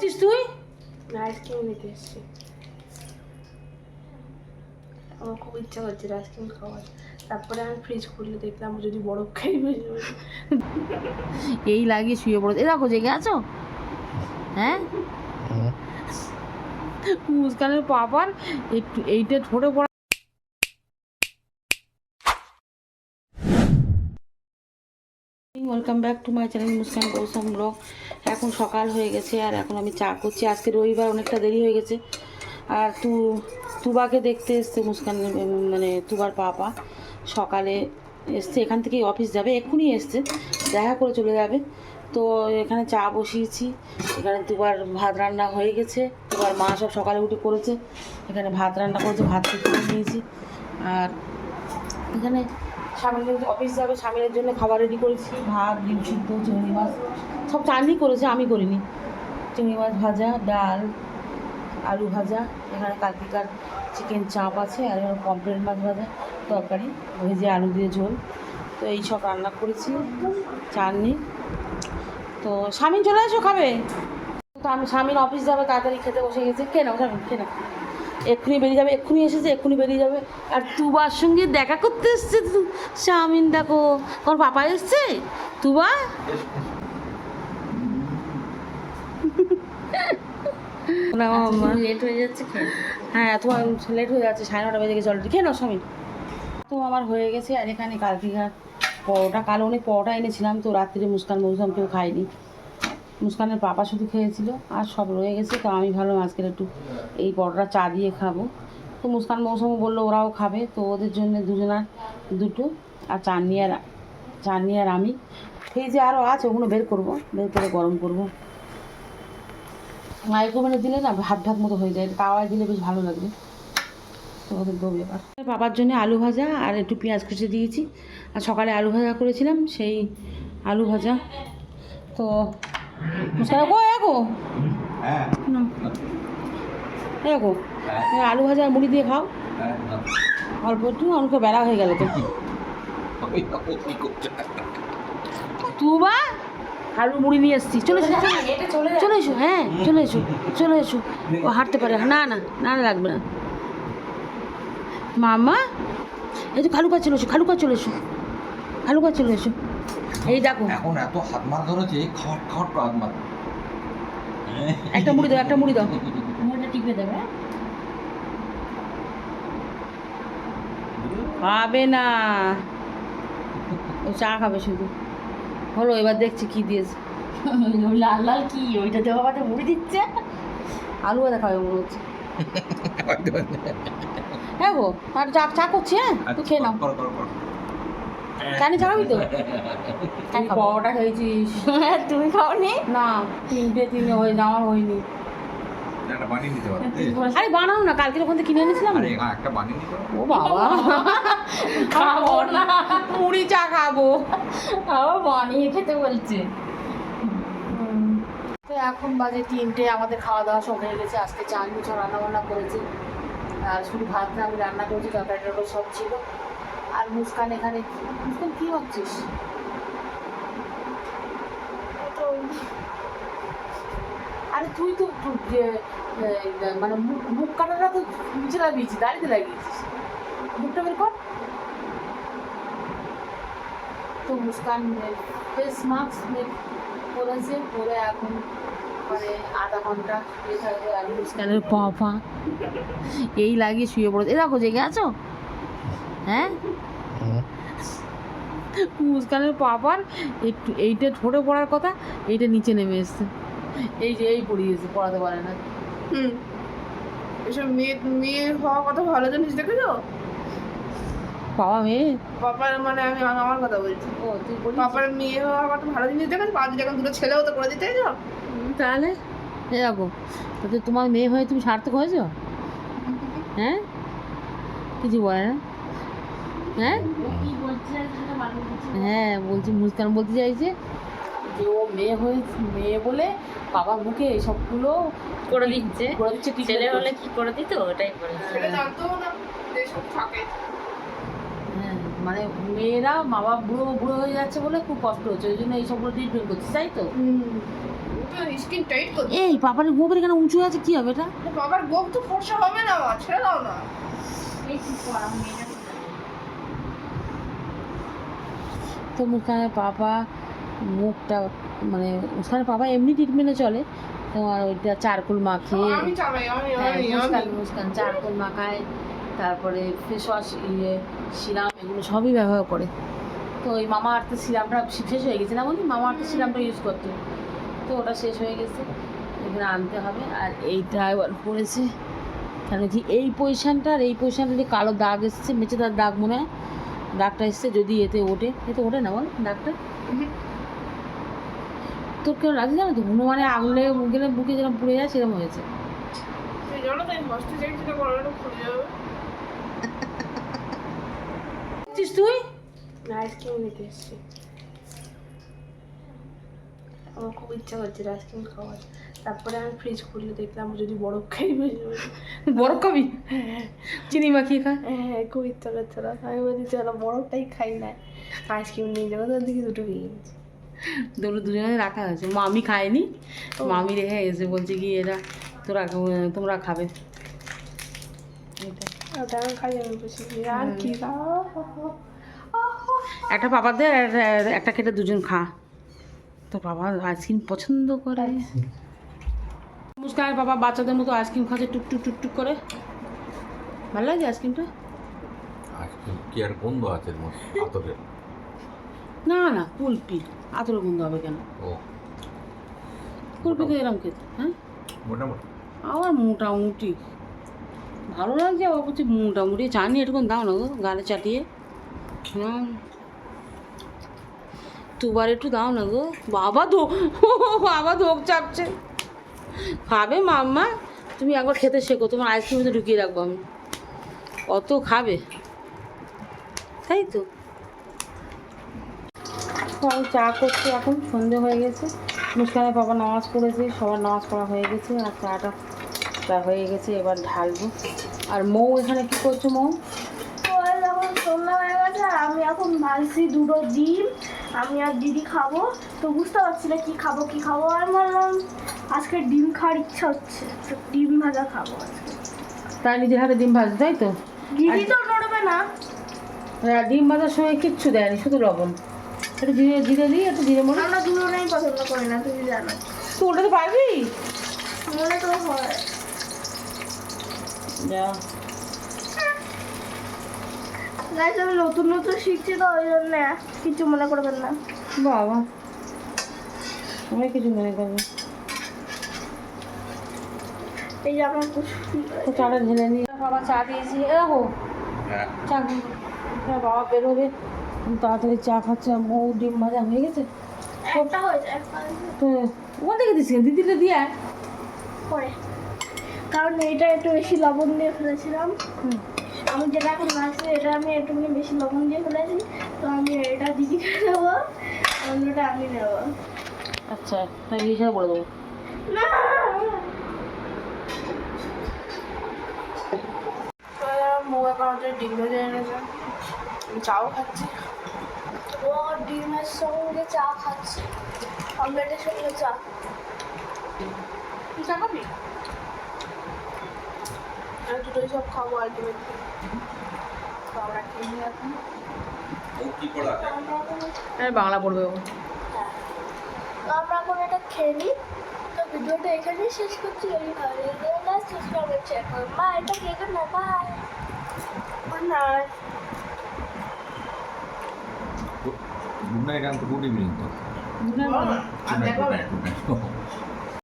করছিস তুই আইসক্রিম নিতে এসেছি আমার খুব ইচ্ছা করছে আইসক্রিম খাওয়ার তারপরে আমি ফ্রিজ খুললে দেখলাম যদি বরফ খাই। এই লাগিয়ে শুয়ে পড়ে এ দেখো জেগে আছো হ্যাঁ মুস্কানের পাপার একটু এইটা ঠোঁটে পড়া welcome back to my channel Muskan Gausam vlog এখন সকাল হয়ে গেছে আর এখন আমি চা করছি। আজকে রবিবার, অনেকটা দেরি হয়ে গেছে। আর তু, তুবাকে দেখতে এসছে মুস্কান মানে তুবার পাপা। সকালে এসছে, এখান থেকেই অফিস যাবে, এক্ষুনি এসছে। দেখা করে চলে যাবে। তো এখানে চা বসিয়েছি। এখানে দুবার ভাত রান্না হয়ে গেছে। দুবার মা সব সকালে উঠে করেছে। এখানে ভাত রান্না করেছে, ভাত নিয়েছি আর এখানে স্বামীর অফিস যাবে স্বামীর জন্য খাবার রেডি করেছি, ভাত, ডিম সিদ্ধ, চিংড়ি মাছ, সব চানই করেছে, আমি করিনি। চিংড়ি মাছ ভাজা, ডাল, আলু ভাজা, এখানে কালকিকার চিকেন চাপ আছে, আর এখানে পমফ্রেট মাছ ভাজা, তরকারি, ভেজে আলু দিয়ে ঝোল। তো এই সব রান্না করেছি চাননি তো স্বামী চলে এসো খাবে? তো আমি স্বামীর অফিস যাবে, তাড়াতাড়ি খেতে বসে গেছে। কে নাও, স্বামী কে নাও। এক্ষুনি বেরিয়ে যাবে এক্ষুনি এসেছে এক্ষুনি বেরিয়ে যাবে। আর তুবার সঙ্গে দেখা করতে এসছে স্বামীন দেখো তোমার পাপা এসছে? তুবা? লেট হয়ে যাচ্ছে হ্যাঁ তোমার লেট হয়ে যাচ্ছে সাড়ে নটা বেজে গেছে অলরেডি খেয়ে নাও স্বামী তো আমার হয়ে গেছে আর এখানে কালকিঘাট পরোটা কাল অনেক পরোটা এনেছিলাম তো রাত্রিরে মুস্কান মৌসাম কেউ খায়নি মুস্কানের পাপা শুধু খেয়েছিল, আর সব রয়ে গেছে, তো আমি ভাবলাম আজকের একটু এই পরোটা চা দিয়ে খাব। তো মুস্কান মৌসুমও বলল, ওরাও খাবে। তো ওদের জন্য দুজনার দুটো, আর চাটনি আর চাটনি আর আমি। ফ্রিজে আরও আছে, ওগুলো বের করব, বের করে গরম করব। মাইক্রোওভেনে দিলে না ভাত ভাত মতো হয়ে যায়, তাওয়ায় দিলে বেশ ভালো লাগবে। তো ওদের দেবো বাবার জন্য আলু ভাজা আর একটু পেঁয়াজ কুচি দিয়েছি। আর সকালে আলু ভাজা করেছিলাম, সেই আলু ভাজা। তো গো এগো হ্যাঁ। এগো আলু ভাজা মুড়ি দিয়ে খাও। অল্প একটু অনেক বেড়া হয়ে গেল তো। তুবা আলু মুড়ি নিয়ে এসছি। চলে এসো চলে চলে এসো হ্যাঁ চলে এসো চলে এসো। ও হাঁটতে পারে না না না না লাগবে না। মামা এই তো খালুকা চলে এসো খালুকা চলে এসো। খালুকা চলে এসো। এই দেখো। এখন এত হাত মার ধরেছে খাওয়াট করে হাত মার একটা মুড়ি দাও একটা মুড়ি দাও। মুড়িটা টিপে দেবে খাবে না। ও চা খাবে শুধু। হলো এবার দেখছি কি দিয়েছে। লাল লাল কি? ওইটা দেওয়া বাদে মুড়ি দিচ্ছে। আলু ভাজা খাবে মনে হচ্ছে। হ্যাঁ গো আর চা চা করছি হ্যাঁ? তুই খেয়ে নাও। তো। খেয়েছিস? তুমি খাওনি? না তিনটে তিনটে হয়ে আমার হয়নি। আরে বানাও না কালকে ওখান থেকে কিনে এনেছিলাম। হ্যাঁ, একটা বানিয়ে ও বাবা। খাব না। মুড়ি চা খাব। আবার বানিয়ে খেতে বলছে। তো এখন বাজে তিনটে আমাদের খাওয়া দাওয়া সব হয়ে গেছে। আজকে চাল মিছর রান্না বান্না করেছি। আর শুধু ভাতটা আমি রান্না করেছি তরকারি সব ছিল। আর মুস্কান এখানে। মুস্কান কী ভাবছিস? আরে তুই তো মানে মুখ কাটাটা তো নিচে লাগিয়েছিস দাঁড়িয়ে লাগিয়েছিস। মুখটা বের কর। তো মুস্কান ফেস মাস্ক করেছে পরে এখন মানে আধা ঘণ্টা থাকবে আর মুস্কানের পাপা এই লাগিয়ে শুয়ে পড়েছে। এ দেখো জেগে আছো? হ্যাঁ? মুস্কানের পাপার একটু এইটা ঠোঁটে পড়ার কথা এইটা নিচে নেমে এসছে। এই যে এই পড়িয়েছে পড়াতে পারে না। হুম। এসব মেয়ে মেয়ে হওয়া কথা ভালো জিনিস দেখেছ? বাবা মেয়ে? পাপার মানে আমি আমি আমার কথা বলছি। ও তুই বলিস? পাপার মেয়ে হওয়া কথা ভালো জিনিস দেখেছ? পাঁচ যখন দুটো ছেলেও তো করে দিতে তাহলে? এ দেখো তাতে তোমার মেয়ে হয়ে তুমি সার্থক হয়েছো? হ্যাঁ? কিছু বলে না। হ্যাঁ? কি বলছে হ্যাঁ বলছি মুস্কান বলতে চাইছে? যে ও মেয়ে হয়ে মেয়ে বলে বাবার মুখে সবগুলো করে দিচ্ছে। করে দিচ্ছে ছেলে হলে। কি করে দিত? ওটাই করে সেটা জানতো না যে এসব থাকে। হ্যাঁ মানে মেয়েরা মা বাবা বুড়ো বুড়ো হয়ে যাচ্ছে বলে খুব কষ্ট হচ্ছে ওই জন্য এই সবগুলো ট্রিটমেন্ট করছে তাই তো? এই পাপার গোবর এখানে উঁচু আছে কি হবে এটা? বাবার গোপ তো ফর্সা হবে না ছেড়ে দাও না এই কি করা মেয়েটা তো মুখখানে পাপা মুখটা মানে মুখখানে পাপা এমনি ট্রিটমেন্টে চলে। তোমার ওইটা চারকোল মাখিয়ে আমি হ্যাঁ মুস্কান মুস্কান চারকোল মাখায় তারপরে ফেস ওয়াশ ইয়ে সিরাম এগুলো সবই ব্যবহার করে। তো ওই মামা আর্থের সিরামটা শেষ হয়ে গেছে না বলি মামা আর্থের সিরামটা ইউজ করতো। তো ওটা শেষ হয়ে গেছে। এখানে আনতে হবে। আর এইটা এবার পড়েছে। কেন কি এই পজিশানটা আর এই পজিশানটা যে কালো দাগ এসছে মেচে তার দাগ মনে হয় দাগটা এসছে যদি এতে ওঠে এতে ওঠে না বল দাগটা তোর কেউ লাগে জানো তো? হনুমানে আগলে গেলে বুকে যেরকম পুড়ে যায় সেরকম হয়েছে। তুই আইসক্রিম নিতে এসেছি। আমার খুব ইচ্ছা করছে আইসক্রিম খাওয়ার। তারপরে আমি ফ্রিজ খুললে দেখলাম যদি বরফ খাই বরফ খাবি? চিনি মাখিয়ে খা? হ্যাঁ খুব ইচ্ছা করছে না আমি বলছি চলো বরফটাই খাই না। আইসক্রিম নিয়ে যাব তো দিকে দুটো পেয়ে গেছি দুটো দুজনে রাখা হয়েছে। মামি খায়নি মামি রেখে এসে বলছে কি এরা তোরা তোমরা খাবে। বসে আর কি খাও একটা একটা কেটে দুজন খা। তো বাবা আইসক্রিম পছন্দ করে। মুস্কানের বাবা বাচ্চাদের মতো আইসক্রিম খাচ্ছে টুক টুক টুক টুক করে। ভালো লাগে আইসক্রিমটা? আজকে কি আর গন্ধ আছে আতরের। না না কুলপি। আতর গন্ধ হবে কেন? ও। কুলপি তো এরকম খেতে হ্যাঁ? মোটামুটি। আমার মোটামুটি। ভালো লাগছে আবার বলছি মোটামুটি। জানি এরকম দাও না গো গালে চাটিয়ে। হুম দুবার একটু দাও না গো। বাবা ধো বাবা ধোক চাপছে। খাবে মাম্মা? তুমি একবার খেতে শেখো, তোমার আইসক্রিমে ঢুকিয়ে রাখব আমি। অত খাবে? তাই তো। তো আমি চা করছি এখন, সন্ধে হয়ে গেছে। মুস্কানের বাবা নামাজ পড়েছে, সবার নামাজ পড়া হয়ে গেছে, আর চাটা চা হয়ে গেছে, এবার ঢালবো। আর মৌ এখানে কি করছ মৌ? আমি এখন ভাজছি দুটো ডিম, আমি আর দিদি খাব। তো বুঝতে পারছি না কি খাব কি খাব, আর বললাম। আজকে ডিম খাওয়ার ইচ্ছা হচ্ছে। তো ডিম ভাজা খাব আজকে। তাই নিজের হাতে ডিম ভাজছে তাই তো? দিদি তো নড়বে না। আর ডিম ভাজার সময় কিচ্ছু দেয়নি শুধু লবণ। একটু জিরে জিরে দিই একটু জিরে মনে আমরা দুজনেই পছন্দ করি না তুমি জানো। তো পারবি? মনে তো হয়। যা। গাইজ আমি নতুন নতুন শিখছি তো ওই জন্য কিছু মনে করবেন না। বাবা। আমি কিছু মনে করব এই যে আমার চাটা ঢেলে নিয়ে বাবা চা দিয়েছি। এ দেখো হ্যাঁ। চা বাবা বেরোবে। তাড়াতাড়ি চা খাচ্ছে। মৌ ডিম ভাজা হয়ে গেছে। একটা হয়ে একটা হয়ে। তো ওখান থেকে দিস দিদিটা দিয়ে। পরে। কারণ এটা একটু বেশি লবণ দিয়ে ফেলেছিলাম। আমি যেটা এখন মাছছি এটা আমি একটুখানি বেশি লবণ দিয়ে ফেলেছি। তো আমি এটা দিদিকে নেব অন্যটা আমি নেব আচ্ছা তাই হিসাবে বলে দেবো। না আমাদের ডিম ভেজে এনেছে। আমি চাও খাচ্ছি। ও ডিমের সঙ্গে চা খাচ্ছে। অমলেটের সঙ্গে চা। তুই চা খাবি? আমি দুটোই সব খাব আলটিমেটলি খাওয়া খেয়ে নিই এখন। হ্যাঁ বাংলা পড়বে ও হ্যাঁ। তো আমরা এখন এটা খেয়ে নিই। তো ভিডিওটা এখানেই শেষ করছি। এই ভিডিওটা শেষ করছি এখন মা এটা খেয়ে না। Bye night good night uncle good evening good night